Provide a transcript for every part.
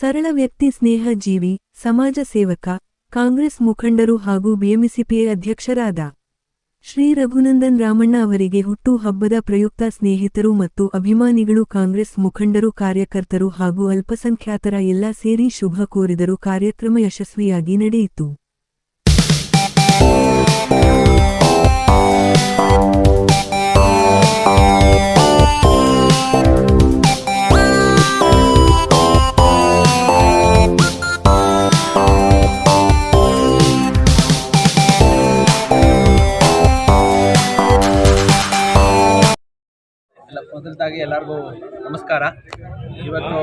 ಸರಳ ವ್ಯಕ್ತಿ ಸ್ನೇಹ ಜೀವಿ ಸಮಾಜ ಸೇವಕ, ಕಾಂಗ್ರೆಸ್ ಮುಖಂಡರು ಹಾಗೂ ಬಿಎಂಸಿಪಿ ಅಧ್ಯಕ್ಷರಾದ ಶ್ರೀ ರಘುನಂದನ್ ರಾಮಣ್ಣ ಅವರಿಗೆ ಹುಟ್ಟು ಹಬ್ಬದ ಪ್ರಯುಕ್ತ ಸ್ನೇಹಿತರು ಮತ್ತು ಅಭಿಮಾನಿಗಳು, ಕಾಂಗ್ರೆಸ್ ಮುಖಂಡರು, ಕಾರ್ಯಕರ್ತರು ಹಾಗೂ ಅಲ್ಪಸಂಖ್ಯಾತರ ಎಲ್ಲ ಸೇರಿ ಶುಭ ಕೋರಿದರು ಕಾರ್ಯಕ್ರಮ ಯಶಸ್ವಿಯಾಗಿ ನಡೆಯಿತು. ಮೊದಲದಾಗಿ ಎಲ್ಲರಿಗೂ ನಮಸ್ಕಾರ. ಇವತ್ತು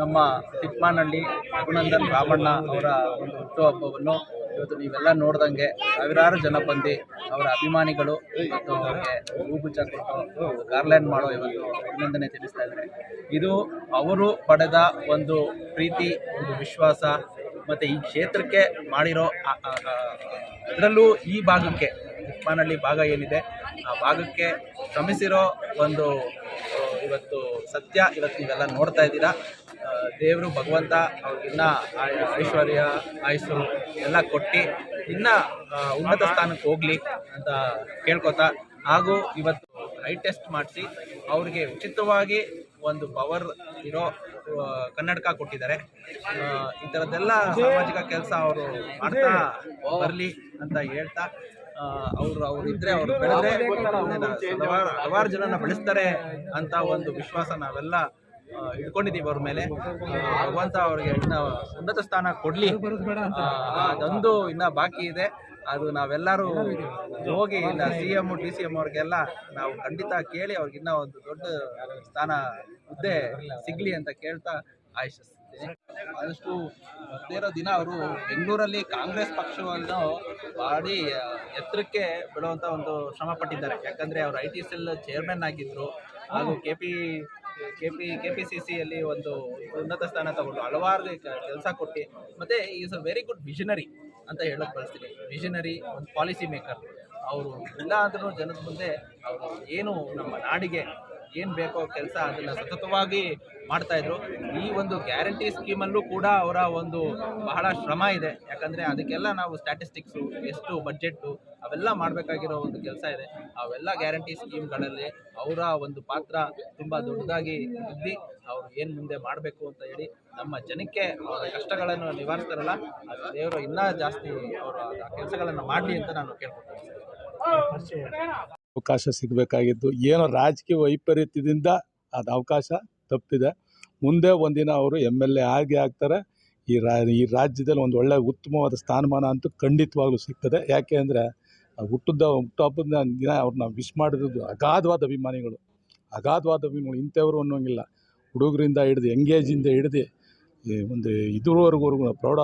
ನಮ್ಮ ತಿಪ್ಪಾನಹಳ್ಳಿ ರಘುನಂದನ್ ರಾಮಣ್ಣ ಅವರ ಒಂದು ಹುಟ್ಟುಹಬ್ಬವನ್ನು ಇವತ್ತು ನೀವೆಲ್ಲ ನೋಡ್ದಂಗೆ ಸಾವಿರಾರು ಜನ ಬಂದು ಅವರ ಅಭಿಮಾನಿಗಳು ಮತ್ತು ಅವರಿಗೆ ಹೂಗುಚ್ಚ ಕೊಟ್ಟು ಗಾರ್ಲ್ಯಾಂಡ್ ಮಾಡೋ ಇವತ್ತು ಅಭಿನಂದನೆ ತಿಳಿಸ್ತಾ ಇದ್ದಾರೆ. ಇದು ಅವರು ಪಡೆದ ಒಂದು ಪ್ರೀತಿ, ಒಂದು ವಿಶ್ವಾಸ, ಮತ್ತು ಈ ಕ್ಷೇತ್ರಕ್ಕೆ ಮಾಡಿರೋ ಅದರಲ್ಲೂ ಈ ಭಾಗಕ್ಕೆ ತಿಪ್ಮಾನಹಳ್ಳಿ ಭಾಗ ಏನಿದೆ ಆ ಭಾಗಕ್ಕೆ ಶ್ರಮಿಸಿರೋ ಒಂದು ಇವತ್ತು ಸತ್ಯ ಇವತ್ತು ನೀವೆಲ್ಲ ನೋಡ್ತಾ ಇದ್ದೀರಾ. ದೇವರು ಭಗವಂತ ಅವ್ರಿಗಿನ್ನ ಐಶ್ವರ್ಯ ಆಯುಸ್ಸು ಎಲ್ಲ ಕೊಟ್ಟು ಇನ್ನ ಉನ್ನತ ಸ್ಥಾನಕ್ಕೆ ಹೋಗಲಿ ಅಂತ ಕೇಳ್ಕೊತಾ ಹಾಗೂ ಇವತ್ತು ಐ ಟೆಸ್ಟ್ ಮಾಡಿಸಿ ಅವ್ರಿಗೆ ಉಚಿತವಾಗಿ ಒಂದು ಪವರ್ ಇರೋ ಕನ್ನಡಕ ಕೊಟ್ಟಿದ್ದಾರೆ. ಈ ಥರದ್ದೆಲ್ಲ ಸಾಮಾಜಿಕ ಕೆಲಸ ಅವರು ಮಾಡ್ತಾ ಬರಲಿ ಅಂತ ಹೇಳ್ತಾ ಅವರು ಅವ್ರು ಇದ್ರೆ ಅವ್ರು ಬೆಳೆದ್ರೆ ಹಲವಾರು ಹಲವಾರು ಜನನ ಬೆಳೆಸ್ತಾರೆ ಅಂತ ಒಂದು ವಿಶ್ವಾಸ ನಾವೆಲ್ಲ ಇಟ್ಕೊಂಡಿದ್ದೀವಿ ಅವ್ರ ಮೇಲೆ. ಭಗವಂತ ಅವ್ರಿಗೆ ಇನ್ನ ಉನ್ನತ ಸ್ಥಾನ ಕೊಡ್ಲಿ. ಅದೊಂದು ಇನ್ನ ಬಾಕಿ ಇದೆ. ಅದು ನಾವೆಲ್ಲರೂ ಹೋಗಿ ಇಲ್ಲ C M D C M ಅವ್ರಿಗೆಲ್ಲ ನಾವು ಖಂಡಿತ ಕೇಳಿ ಅವ್ರಿಗಿನ್ನ ಒಂದು ದೊಡ್ಡ ಸ್ಥಾನ ಹುದ್ದೆ ಸಿಗ್ಲಿ ಅಂತ ಕೇಳ್ತಾ ಆಶಿಸ್ತೀನಿ ಆದಷ್ಟು ಬರ್ತಿರೋ ಇರೋ ದಿನ ಅವರು ಬೆಂಗಳೂರಲ್ಲಿ ಕಾಂಗ್ರೆಸ್ ಪಕ್ಷವನ್ನು ಮಾಡಿ ಎತ್ತರಕ್ಕೆ ಬಿಡುವಂಥ ಒಂದು ಶ್ರಮ ಪಟ್ಟಿದ್ದಾರೆ. ಯಾಕಂದರೆ ಅವರು ಐ ಟಿ ಸೆಲ್ ಚೇರ್ಮನ್ ಆಗಿದ್ದರು ಹಾಗೂ K P K P K P C ಸಿಯಲ್ಲಿ ಒಂದು ಉನ್ನತ ಸ್ಥಾನ ತಗೊಂಡು ಹಲವಾರು ಕೆಲಸ ಕೊಟ್ಟು. ಮತ್ತು is a very good visionary ಅಂತ ಹೇಳೋಕ್ಕೆ ಬಳಸ್ತೀನಿ. ವಿಷನರಿ ಒಂದು ಪಾಲಿಸಿ ಮೇಕರ್ ಅವರು ಇಲ್ಲ ಅಂದ್ರೂ ಜನದ ಮುಂದೆ ಅವರು ಏನು ನಮ್ಮ ನಾಡಿಗೆ ಏನು ಬೇಕೋ ಕೆಲಸ ಅದನ್ನು ಸತತವಾಗಿ ಮಾಡ್ತಾ ಇದ್ರು. ಈ ಒಂದು ಗ್ಯಾರಂಟಿ ಸ್ಕೀಮಲ್ಲೂ ಕೂಡ ಅವರ ಒಂದು ಬಹಳ ಶ್ರಮ ಇದೆ. ಯಾಕಂದರೆ ಅದಕ್ಕೆಲ್ಲ ನಾವು ಸ್ಟ್ಯಾಟಿಸ್ಟಿಕ್ಸು ಎಷ್ಟು ಬಡ್ಜೆಟ್ಟು ಅವೆಲ್ಲ ಮಾಡಬೇಕಾಗಿರೋ ಒಂದು ಕೆಲಸ ಇದೆ. ಅವೆಲ್ಲ ಗ್ಯಾರಂಟಿ ಸ್ಕೀಮ್ಗಳಲ್ಲಿ ಅವರ ಒಂದು ಪಾತ್ರ ತುಂಬ ದೊಡ್ಡದಾಗಿ ಇದ್ದು. ಅವರು ಏನು ಮುಂದೆ ಮಾಡಬೇಕು ಅಂತ ಹೇಳಿ ನಮ್ಮ ಜನಕ್ಕೆ ಅವರ ಕಷ್ಟಗಳನ್ನು ನಿವಾರಿಸ್ತಾರಲ್ಲ ದೇವರು ಇನ್ನೂ ಜಾಸ್ತಿ ಅವರು ಕೆಲಸಗಳನ್ನು ಮಾಡಲಿ ಅಂತ ನಾನು ಕೇಳ್ಕೊಳ್ತೀನಿ ಅವಕಾಶ ಸಿಗಬೇಕಾಗಿದ್ದು ಏನೋ ರಾಜಕೀಯ ವೈಪರೀತ್ಯದಿಂದ ಅದು ಅವಕಾಶ ತಪ್ಪಿದೆ. ಮುಂದೆ ಒಂದಿನ ಅವರು ಎಂ ಎಲ್ ಎ ಆಗಿ ಆಗ್ತಾರೆ. ಈ ರಾ ಈ ರಾಜ್ಯದಲ್ಲಿ ಒಂದು ಒಳ್ಳೆಯ ಉತ್ತಮವಾದ ಸ್ಥಾನಮಾನ ಅಂತೂ ಖಂಡಿತವಾಗ್ಲೂ ಸಿಗ್ತದೆ. ಯಾಕೆ ಅಂದರೆ ಹುಟ್ಟಿದ್ದ ಹುಟ್ಟುಹಬ್ಬದ ದಿನ ಅವ್ರನ್ನ ವಿಶ್ ಮಾಡಿರೋದು ಅಗಾಧವಾದ ಅಭಿಮಾನಿಗಳು. ಅಗಾಧವಾದ ಅಭಿಮಾನಿಗಳು. ಇಂಥವ್ರು ಅನ್ನೋಂಗಿಲ್ಲ. ಹುಡುಗರಿಂದ ಹಿಡ್ದು ಎಂಗೇಜಿಂದ ಹಿಡಿದು ಈ ಒಂದು ಇದುವರೆಗೂ ಪ್ರೌಢ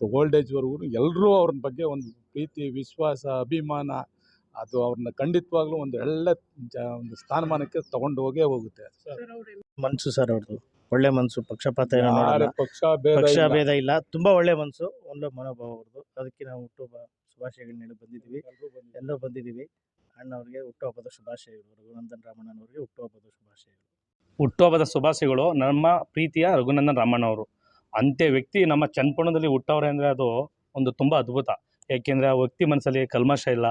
ಓಲ್ಡ್ ಏಜ್ವರೆಗೂ ಎಲ್ಲರೂ ಅವ್ರ ಬಗ್ಗೆ ಒಂದು ಪ್ರೀತಿ ವಿಶ್ವಾಸ ಅಭಿಮಾನ ಅದು ಅವ್ರನ್ನ ಖಂಡಿತವಾಗ್ಲೂ ಒಂದು ಒಳ್ಳೆ ಜ ಒಂದು ಸ್ಥಾನಮಾನಕ್ಕೆ ತಗೊಂಡು ಹೋಗೇ ಹೋಗುತ್ತೆ ಮನ್ಸು ಸರ್ ಅವ್ರದ್ದು. ಒಳ್ಳೆ ಮನ್ಸು ಪಕ್ಷಪಾತ ಪಕ್ಷ ಭೇದ ಪಕ್ಷ ಇಲ್ಲ. ಭೇದ ಇಲ್ಲ. ತುಂಬಾ ಒಳ್ಳೆ ಮನ್ಸು ಒಳ್ಳೆ ಮನೋಭಾವ ಅವ್ರದ್ದು. ಅದಕ್ಕೆ ನಾವು ಹುಟ್ಟುಹಬ್ಬ ಶುಭಾಶಯಗಳನ್ನ ಹೇಳಿ ಬಂದಿದ್ದೀವಿ. ಎಲ್ಲರೂ ಬಂದಿದ್ದೀವಿ. ಅಣ್ಣವ್ರಿಗೆ ಹುಟ್ಟುಹಬ್ಬದ ಶುಭಾಶಯಗಳು ರಘುನಂದನ್ ರಾಮಣ್ಣನವ್ರಿಗೆ ಹುಟ್ಟುಹಬ್ಬದ ಶುಭಾಶಯಗಳು. ಹುಟ್ಟುಹಬ್ಬದ ಶುಭಾಶಯಗಳು ನಮ್ಮ ಪ್ರೀತಿಯ ರಘುನಂದನ್ ರಾಮಣ್ಣ ಅವರು ಅಂತೆ ವ್ಯಕ್ತಿ ನಮ್ಮ ಚನ್ಪಣದಲ್ಲಿ ಹುಟ್ಟವ್ರೆ ಅಂದರೆ ಅದು ಒಂದು ತುಂಬ ಅದ್ಭುತ. ಏಕೆಂದರೆ ಆ ವ್ಯಕ್ತಿ ಮನಸ್ಸಲ್ಲಿ ಕಲ್ಮಶ ಇಲ್ಲ.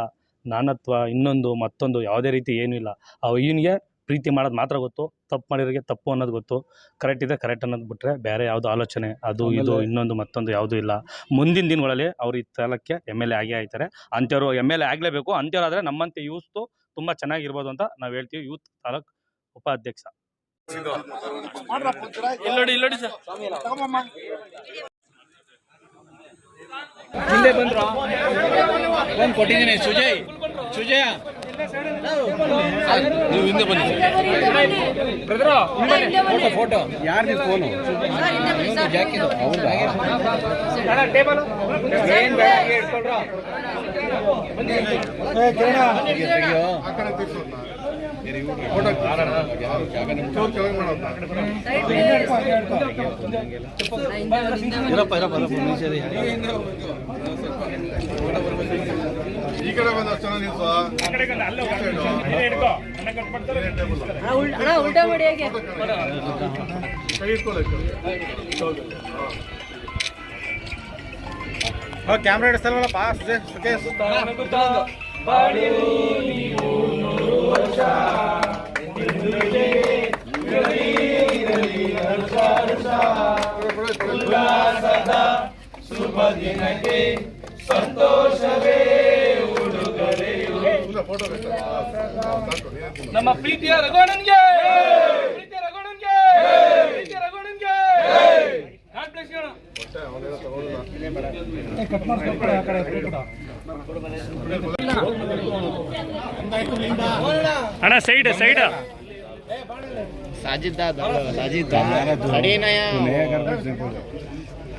ನಾನತ್ವ ಇನ್ನೊಂದು ಮತ್ತೊಂದು ಯಾವುದೇ ರೀತಿ ಏನೂ ಇಲ್ಲ. ಆ ಅಯ್ಯನಿಗೆ ಪ್ರೀತಿ ಮಾಡೋದು ಮಾತ್ರ ಗೊತ್ತು ತಪ್ಪು ಮಾಡಿರೋರಿಗೆ ತಪ್ಪು ಅನ್ನೋದು ಗೊತ್ತು. ಕರೆಕ್ಟ್ ಇದೆ ಕರೆಕ್ಟ್ ಅನ್ನೋದು ಬಿಟ್ಟರೆ ಬೇರೆ ಯಾವುದು ಆಲೋಚನೆ ಅದು ಇದು ಇನ್ನೊಂದು ಮತ್ತೊಂದು ಯಾವುದೂ ಇಲ್ಲ. ಮುಂದಿನ ದಿನಗಳಲ್ಲಿ ಅವ್ರು ಈ ಸ್ಥಳಕ್ಕೆ ಎಂ ಎಲ್ ಎ ಆಗೇ ಆಯ್ತಾರೆ. ಅಂಥವ್ರು ಎಂ ಎಲ್ ಎ ಆಗಲೇಬೇಕು. ಅಂಥವ್ರಾದರೆ ನಮ್ಮಂತೆ ಯೂತ್ಸು ತುಂಬ ಚೆನ್ನಾಗಿರ್ಬೋದು ಅಂತ ನಾವು ಹೇಳ್ತೀವಿ. ಯೂತ್ ತಾಲೂಕ್ ಉಪಾಧ್ಯಕ್ಷ. ಇಲ್ಲೇ ಬಂದ್ರು? ಬಂದು ಕೊಟ್ಟಿದ್ದೀನಿ ಸುಜಯ್. ಸುಜಯ ನೀವು ಹಿಂದೆ ಬನ್ನಿ. Photo photo. ಯಾರ್ದು ಫೋನು? ಜಾಕಿದು ಏನ್ ಬೇಡ ಹಾಗೆ ಇಟ್ಕೊಳ್ರೋ. ಈ ಕ್ಯಾಮ್ರಾ ಹಿಡಿಸ್ತಲ್ವಲ್ಲಪ್ಪ ಸುಜೇಶ್ ಸುಖೇಶ್ ಫೋಟೋ ನಮ್ಮ ಪ್ರೀತಿಯ ರಘುವಣನ್ಗೆ ಪ್ರೀತಿಯ ರಘುವಣನ್ಗೆ ಪ್ರೀತಿಯ ರಘುವಣ್ಣನ್ಗೆ God bless you ಅಣ್ಣ. ಅಣ್ಣ ಸೈಡ್ ಸೈಡ್.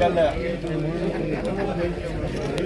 ಕಡೆ ಈ ಕಡೆ ತೆಗಿ.